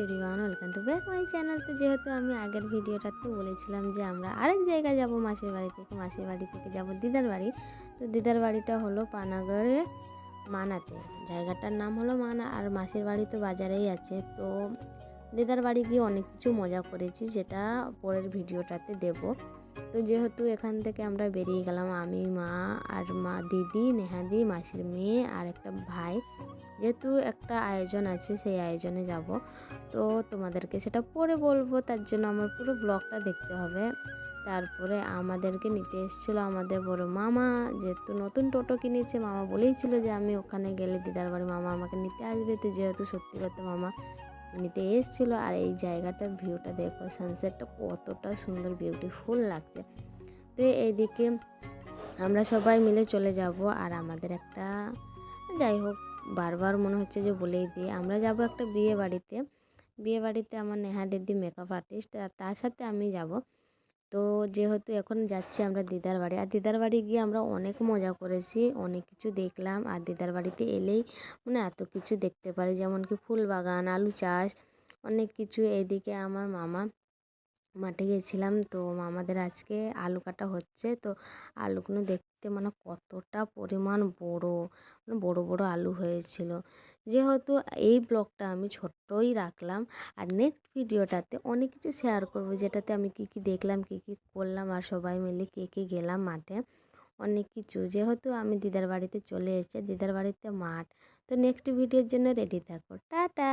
Everyone welcome to back my channel তো যেহেতু আমি আগের ভিডিওটাতে বলেছিলাম যে আমরা আরেক জায়গায় যাব, মাসির বাড়ি থেকে, মাসির বাড়ি থেকে যাব দিদার বাড়ি। তো দিদার বাড়িটা হলো পানাগড়ে মানাতে। জায়গাটার নাম হলো মানা, আর মাসির বাড়ি তো বাজারেই আছে। তো দিদার বাড়ি গিয়ে অনেক কিছু মজা করেছি যেটা পরের ভিডিওটাতে দেব। তো যেহেতু এখান থেকে আমরা বেরিয়ে গেলাম, আমি, মা আর মা দিদি, নেহাদি, মাসির মেয়ে আর একটা ভাই। যেহেতু একটা আয়োজন আছে, সেই আয়োজনে যাব। তো তোমাদেরকে সেটা পরে বলব, তার জন্য আমার পুরো ব্লগটা দেখতে হবে। তারপরে আমাদেরকে নিতে এসেছিল আমাদের বড় মামা। যেহেতু নতুন টোটো কিনেছে, মামা বলেইছিল যে আমি ওখানে গেলে দিদার বাড়ি মামা আমাকে নিতে আসবে। তো যেহেতু সত্যি কথা মামা নিতে এসেছিল আর এই জায়গাটার ভিউটা দেখো সানসেটটা কতটা সুন্দর বিউটিফুল লাগছে। তো এইদিকে আমরা সবাই মিলে চলে যাব আর আমাদের একটা, যাই হোক, বারবার মনে হচ্ছে যে বলেই দিই, আমরা যাব একটা বিয়ে বাড়িতে। বিয়ে বাড়িতে আমার নেহা দিদি মেকআপ আর্টিস্ট আর তার সাথে আমি যাব। তো যেহেতু এখন যাচ্ছি আমরা দিদার বাড়ি, আর দিদার বাড়ি গিয়ে আমরা অনেক মজা করেছি, অনেক কিছু দেখলাম। আর দিদার বাড়িতে এলেই মানে এত কিছু দেখতে পারি যেমন কি ফুল বাগান আলু চাষ, অনেক কিছু। এদিকে আমার মামা মাঠে গেছিলাম। তো আমাদের আজকে আলু কাটা হচ্ছে। তো আলুগুলো দেখতে মানে কতটা পরিমাণ বড় মানে বড় বড় আলু হয়েছিল। যেহেতু এই ব্লগটা আমি ছোট্টই রাখলাম আর নেক্সট ভিডিওটাতে অনেক কিছু শেয়ার করব, যেটাতে আমি কি কি দেখলাম, কি কি করলাম আর সবাই মিলে কে কে গেলাম মাঠে। অনেক কিছু। যেহেতু আমি দিদার বাড়িতে চলে এসেছি, দিদার বাড়িতে মাঠ। তো নেক্সট ভিডিওর জন্য রেডি থাকো। টাটা!